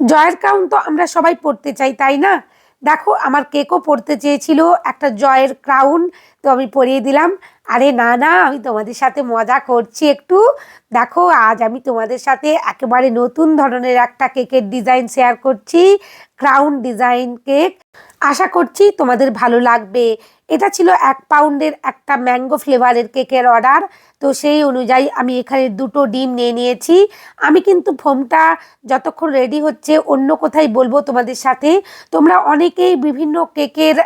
জয়ের ক্রাউন তো আমরা সবাই পড়তে চাই, তাই না? দেখো, আমার কেকও পড়তে চেয়েছিল, একটা জয়ের ক্রাউন তো আমি পরিয়ে দিলাম। আরে না না, আমি তোমাদের সাথে মজা করছি একটু। দেখো, আজ আমি তোমাদের সাথে একেবারে নতুন ধরনের একটা কেকের ডিজাইন শেয়ার করছি ক্রাউন ডিজাইন কেক আশা করছি তোমাদের ভালো লাগবে। এটা ছিল এক পাউন্ডের একটা ম্যাঙ্গো ফ্লেভারের কেকের অর্ডার তো সেই অনুযায়ী আমি এখানে দুটো ডিম নিয়ে নিয়েছি। আমি কিন্তু ফোমটা যতক্ষণ রেডি হচ্ছে অন্য কোথায় বলব তোমাদের সাথে। তোমরা অনেকেই বিভিন্ন কেকের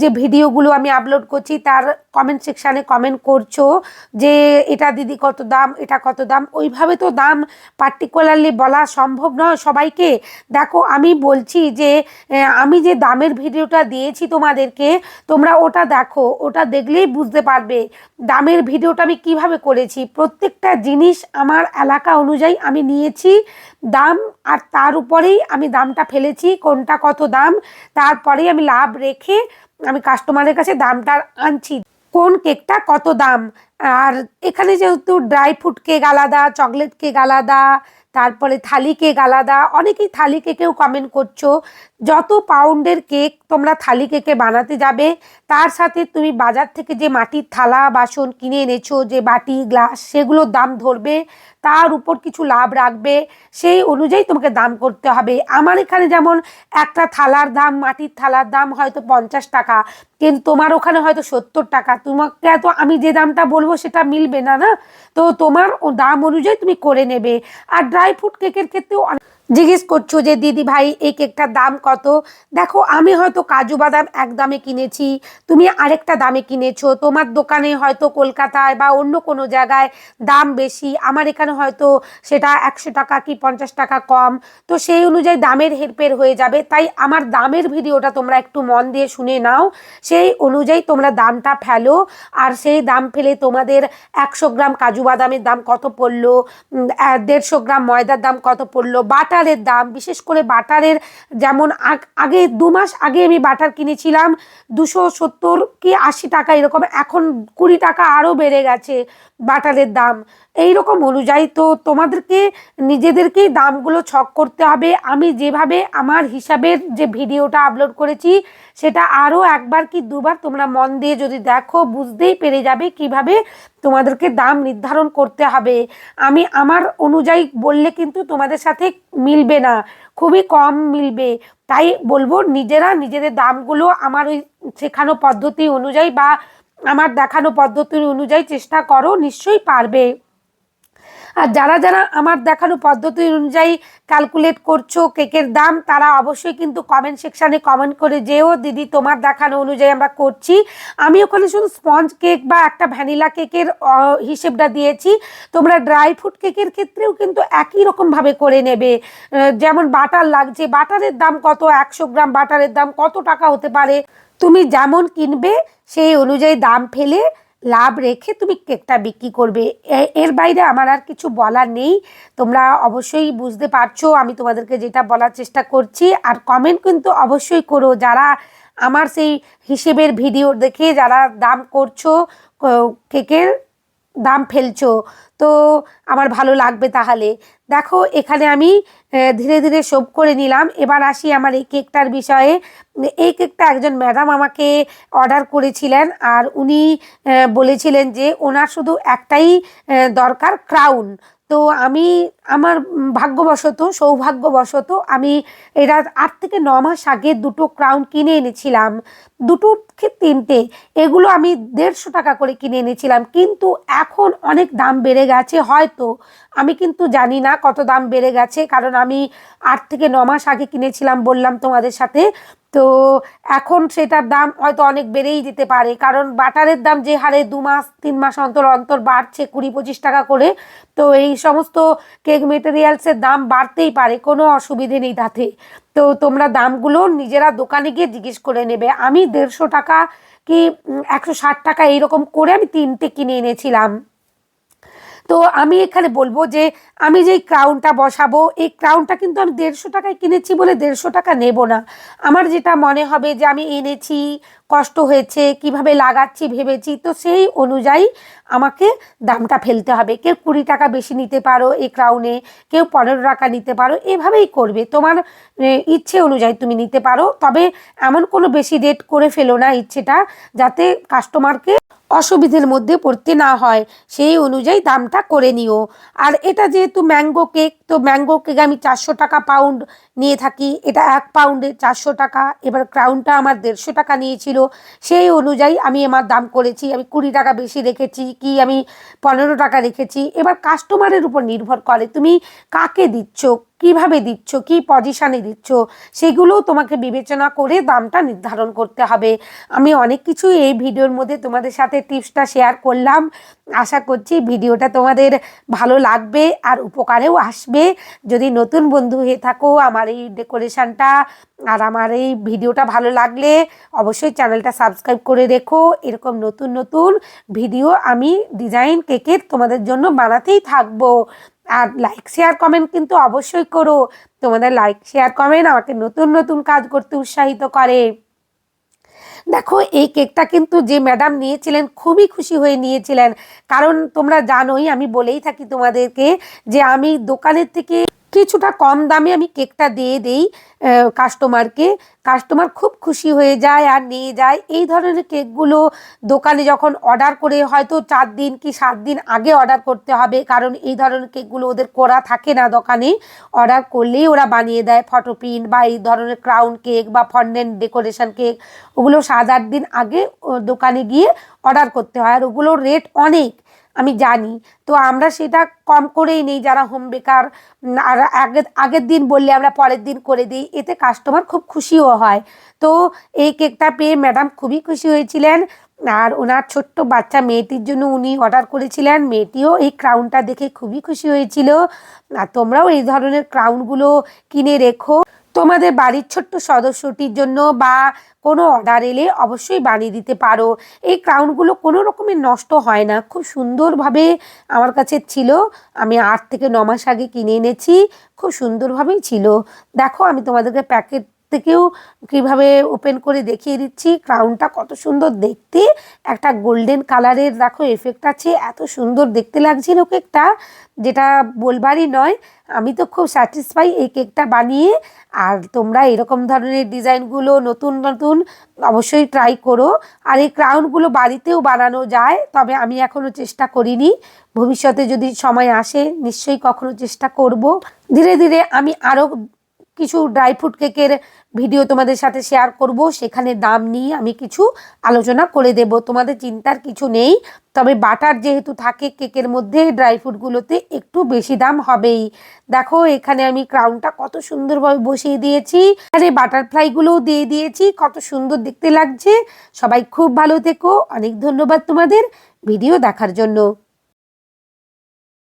যে ভিডিওগুলো আমি আপলোড করছি, তার কমেন্ট সেকশানে কমেন্ট করছ যে এটা দিদি কত দাম, এটা কত দাম? ওইভাবে তো দাম পার্টিকুলারলি বলা সম্ভব নয় সবাইকে। দেখো, আমি বলছি যে আমি যে দামের ভিডিওটা দিয়েছি তোমাদেরকে, তোমরা ওটা দেখো, ওটা দেখলেই বুঝতে পারবে দামের ভিডিওটা আমি কীভাবে করেছি। প্রত্যেকটা জিনিস আমার এলাকা অনুযায়ী আমি নিয়েছি দাম, আর তার উপরেই আমি দামটা ফেলেছি, কোনটা কত দাম, তারপরেই আমি লাভ রেখে আমি কাস্টমারের কাছে দামটা আনছি। কোন কেকটা কত দাম আর এখানে যেহেতু ড্রাই ফ্রুট কেক আলাদা চকলেট কেক আলাদা, তারপরে থালি কেক আলাদা, অনেকেই থালি কেকেও কমেন্ট করছ। যত পাউন্ডের কেক তোমরা থালি কেকে বানাতে যাবে, তার সাথে তুমি বাজার থেকে যে মাটির থালা, বাসন কিনে এনেছো, যে বাটি, গ্লাস, সেগুলোর দাম ধরবে, তার উপর কিছু লাভ রাখবে, সেই অনুযায়ী তোমাকে দাম করতে হবে। আমার এখানে যেমন একটা থালার দাম, মাটির থালার দাম হয়তো পঞ্চাশ টাকা, কিন্তু তোমার ওখানে হয়তো সত্তর টাকা। তোমাকে তো আমি যে দামটা বলব সেটা মিলবে না না? তো তোমার দাম অনুযায়ী তুমি করে নেবে। আর ড্রাই ফ্রুট কেকের ক্ষেত্রেও জিজ্ঞেস করছ যে, দিদি ভাই এই কেকটার দাম কত? দেখো, আমি হয়তো কাজু বাদাম এক দামে কিনেছি, তুমি আরেকটা দামে কিনেছো, তোমার দোকানে হয়তো কলকাতায় বা অন্য কোনো জায়গায় দাম বেশি, আমার এখানে হয়তো সেটা একশো টাকা কি পঞ্চাশ টাকা কম, তো সেই অনুযায়ী দামের হেরফের হয়ে যাবে, তাই আমার দামের ভিডিওটা তোমরা একটু মন দিয়ে শুনে নাও, সেই অনুযায়ী তোমরা দামটা ফেলো, আর সেই দাম ফেলে তোমাদের একশো গ্রাম কাজু বাদামের দাম কত পড়ল দেড়শো গ্রাম ময়দার দাম কত পড়ল বাটারের দাম, বিশেষ করে বাটারের যেমন আগ- দু মাস আগে আমি বাটার কিনেছিলাম, দুশো সত্তর কি আশি টাকা এরকম, এখন কুড়ি টাকা আরও বেড়ে গেছে বাটারের দাম। এই রকম অনুযায়ী তো তোমাদেরকে নিজেদেরকেই দামগুলো ছক করতে হবে। আমি যেভাবে আমার হিসাবের যে ভিডিওটা আপলোড করেছি, সেটা আরও একবার কি দুবার তোমরা মন দিয়ে যদি দেখো, বুঝতেই পেরে যাবে কীভাবে তোমাদেরকে দাম নির্ধারণ করতে হবে। আমি আমার অনুযায়ী বললে কিন্তু তোমাদের সাথে মিলবে না, খুবই কম মিলবে। তাই বলব নিজেরা নিজেদের দামগুলো আমার ওই শেখানো পদ্ধতি অনুযায়ী বা আমার দেখানো পদ্ধতির অনুযায়ী চেষ্টা করো, নিশ্চয়ই পারবে। আর যারা যারা আমার দেখানো পদ্ধতি অনুযায়ী ক্যালকুলেট করছ কেকের দাম, তারা অবশ্যই কিন্তু কমেন্ট সেকশানে কমেন্ট করে যেও, দিদি, তোমার দেখানো অনুযায়ী আমরা করছি। আমি ওখানে শুধু স্পঞ্জ কেক বা একটা ভ্যানিলা কেকের হিসেবটা দিয়েছি। তোমরা ড্রাই ফ্রুট কেকের ক্ষেত্রেও কিন্তু একই রকমভাবে করে নেবে। যেমন বাটার লাগছে বাটারের দাম কত? একশো গ্রাম বাটারের দাম কত টাকা হতে পারে? তুমি যেমন কিনবে, সেই অনুযায়ী দাম ফেলে লাভ রেখে তুমি কেকটা বিক্রি করবে। এর বাইরে আমার আর কিছু বলার নেই। তোমরা অবশ্যই বুঝতে পারছ আমি তোমাদেরকে যেটা বলার চেষ্টা করছি। আর কমেন্ট কিন্তু অবশ্যই করো। যারা আমার সেই হিসেবের ভিডিও দেখে যারা দাম করছ কেকের দাম ফেলছো, তো আমার ভালো লাগবে তাহলে। দেখো, এখানে আমি ধীরে ধীরে শোভ করে নিলাম। এবার আসি আমার এই কেকটার বিষয়ে। এই কেকটা একজন ম্যাডাম আমাকে অর্ডার করেছিলেন আর উনি বলেছিলেন যে ওনার শুধু একটাই দরকার ক্রাউন তো আমি আমার ভাগ্যবশত, সৌভাগ্যবশত আমি এরা আট থেকে ন মাস আগে দুটো ক্রাউন কিনে এনেছিলাম। দুটো তিনটে? এগুলো আমি দেড়শো টাকা করে কিনে এনেছিলাম। কিন্তু এখন অনেক দাম বেড়ে গেছে হয়তো। আমি কিন্তু জানি না কত দাম বেড়ে গেছে। কারণ আমি আট থেকে ন মাস আগে কিনেছিলাম বললাম তোমাদের সাথে। তো এখন সেটার দাম হয়তো অনেক বেড়েই যেতে পারে। কারণ বাটারের দাম যে হারে দু মাস, তিন মাস অন্তর অন্তর বাড়ছে কুড়ি পঁচিশ টাকা করে, তো এই সমস্ত কেক মেটেরিয়ালসের দাম বাড়তেই পারে, কোনো অসুবিধে নেই তাতে। তো তোমরা দামগুলো নিজেরা দোকানে গিয়ে জিজ্ঞেস করে নেবে। আমি দেড়শো টাকা কি একশো ষাট টাকা এইরকম করে আমি তিনটে কিনে এনেছিলাম। তো আমি এখানে বলব যে আমি যেই ক্রাউনটা বসাবো, এই ক্রাউনটা কিন্তু আমি দেড়শো টাকায় কিনেছি বলে দেড়শো টাকা নেব না। আমার যেটা মনে হবে যে আমি এনেছি, কষ্ট হয়েছে, কীভাবে লাগাচ্ছি ভেবেছি, তো সেই অনুযায়ী আমাকে দামটা ফেলতে হবে। কেউ কুড়ি টাকা বেশি নিতে পারো এই ক্রাউনে কেউ পনেরো টাকা নিতে পারো, এভাবেই করবে। তোমার ইচ্ছে অনুযায়ী তুমি নিতে পারো, তবে এমন কোনো বেশি রেট করে ফেলো না ইচ্ছেটা, যাতে কাস্টমারকে অসুবিধের মধ্যে পড়তে না হয়, সেই অনুযায়ী দামটা করে নিও। আর এটা যেহেতু ম্যাঙ্গো কেক তো ম্যাঙ্গো কেক আমি চারশো টাকা পাউন্ড নিয়ে থাকি, এটা এক পাউন্ডে চারশো টাকা, এবার ক্রাউনটা আমার দেড়শো টাকা নিয়েছিল, সেই অনুযায়ী আমি আমার দাম করেছি, আমি কুড়ি টাকা বেশি রেখেছি, কি আমি পনেরো টাকা রেখেছি, এবার কাস্টমারের উপর নির্ভর করে, তুমি কাকে দিচ্ছ কীভাবে দিচ্ছ, কি পজিশানে দিচ্ছ, সেগুলোও তোমাকে বিবেচনা করে দামটা নির্ধারণ করতে হবে। আমি অনেক কিছু এই ভিডিওর মধ্যে তোমাদের সাথে টিপসটা শেয়ার করলাম। আশা করছি ভিডিওটা তোমাদের ভালো লাগবে আর উপকারেও আসবে। যদি নতুন বন্ধু হয়ে থাকো, আমার এই ডেকোরেশনটা আর আমার এই ভিডিওটা ভালো লাগলে অবশ্যই চ্যানেলটা সাবস্ক্রাইব করে রেখো। এরকম নতুন নতুন ভিডিও আমি ডিজাইন কেকের তোমাদের জন্য বানাতেই থাকব। আর লাইক শেয়ার কমেন্ট কিন্তু অবশ্যই করো। তোমাদের লাইক শেয়ার কমেন্ট আমাকে নতুন নতুন কাজ করতে উৎসাহিত করে। দেখো, এই কেকটা কিন্তু যে ম্যাডাম নিয়েছিলেন, খুবই খুশি হয়ে নিয়েছিলেন। কারণ তোমরা জানোই, আমি বলেই থাকি তোমাদেরকে যে আমি দোকানের থেকে কিছুটা কম দামে আমি কেকটা দিয়ে দেই কাস্টমারকে কাস্টমার খুব খুশি হয়ে যায় আর নিয়ে যায়। এই ধরনের কেকগুলো দোকানে যখন অর্ডার করে, হয়তো চার দিন কি সাত দিন আগে অর্ডার করতে হবে, কারণ এই ধরনের কেকগুলো ওদের করা থাকে না দোকানে। অর্ডার করলেই ওরা বানিয়ে দেয় ফটো প্রিন্ট বা এই ধরনের ক্রাউন কেক বা ফন্ডেন্ট ডেকোরেশন কেক ওগুলো সাত আট দিন আগে দোকানে গিয়ে অর্ডার করতে হয়। আর ওগুলোর রেট অনেক। আমি জানি। তো আমরা সেটা কম করেই নেই যারা হোম বেকার আর আগের আগের দিন বললে আমরা পরের দিন করে দিই। এতে কাস্টমার খুব খুশিও হয়। তো এই কেকটা পেয়ে ম্যাডাম খুবই খুশি হয়েছিলেন। আর ওনার ছোট্ট বাচ্চা মেয়েটির জন্য উনি অর্ডার করেছিলেন। মেয়েটিও এই ক্রাউনটা দেখে খুবই খুশি হয়েছিল। আর তোমরাও এই ধরনের ক্রাউনগুলো কিনে রেখো। তোমাদের বাড়ির ছোট্ট সদস্যটির জন্য বা কোনো অর্ডার এলে অবশ্যই বানিয়ে দিতে পারো। এই ক্রাউনগুলো কোনো রকমের নষ্ট হয় না। খুব সুন্দরভাবে আমার কাছে ছিল। আমি আট থেকে ন মাস আগে কিনে এনেছি। খুব সুন্দরভাবেই ছিল। দেখো, আমি তোমাদেরকে প্যাকেট থেকেও কীভাবে ওপেন করে দেখিয়ে দিচ্ছি। ক্রাউনটা কত সুন্দর দেখতে। একটা গোল্ডেন কালারের দেখো এফেক্ট আছে। এত সুন্দর দেখতে লাগছিল কেকটা যেটা বলবারই নয়, আমি তো খুব স্যাটিসফাই এই কেকটা বানিয়ে। আর তোমরা এরকম ধরনের ডিজাইনগুলো নতুন নতুন অবশ্যই ট্রাই করো। আর এই ক্রাউনগুলো বাড়িতেও বানানো যায়, তবে আমি এখনও চেষ্টা করিনি। ভবিষ্যতে যদি সময় আসে, নিশ্চয়ই কখনো চেষ্টা করব। ধীরে ধীরে আমি আরও কিছু ড্রাই ফ্রুট কেকের ভিডিও তোমাদের সাথে শেয়ার করব। সেখানে দাম নিয়ে আমি কিছু আলোচনা করে দেব। তোমাদের চিন্তার কিছু নেই। তবে বাটার যেহেতু থাকে কেকের মধ্যে ড্রাই ফ্রুটগুলোতে একটু বেশি দাম হবেই। দেখো, এখানে আমি ক্রাউনটা কত সুন্দরভাবে বসিয়ে দিয়েছি। এই বাটারফ্লাইগুলোও দিয়ে দিয়েছি। কত সুন্দর দেখতে লাগছে। সবাই খুব ভালো থেকো। অনেক ধন্যবাদ তোমাদের ভিডিও দেখার জন্য।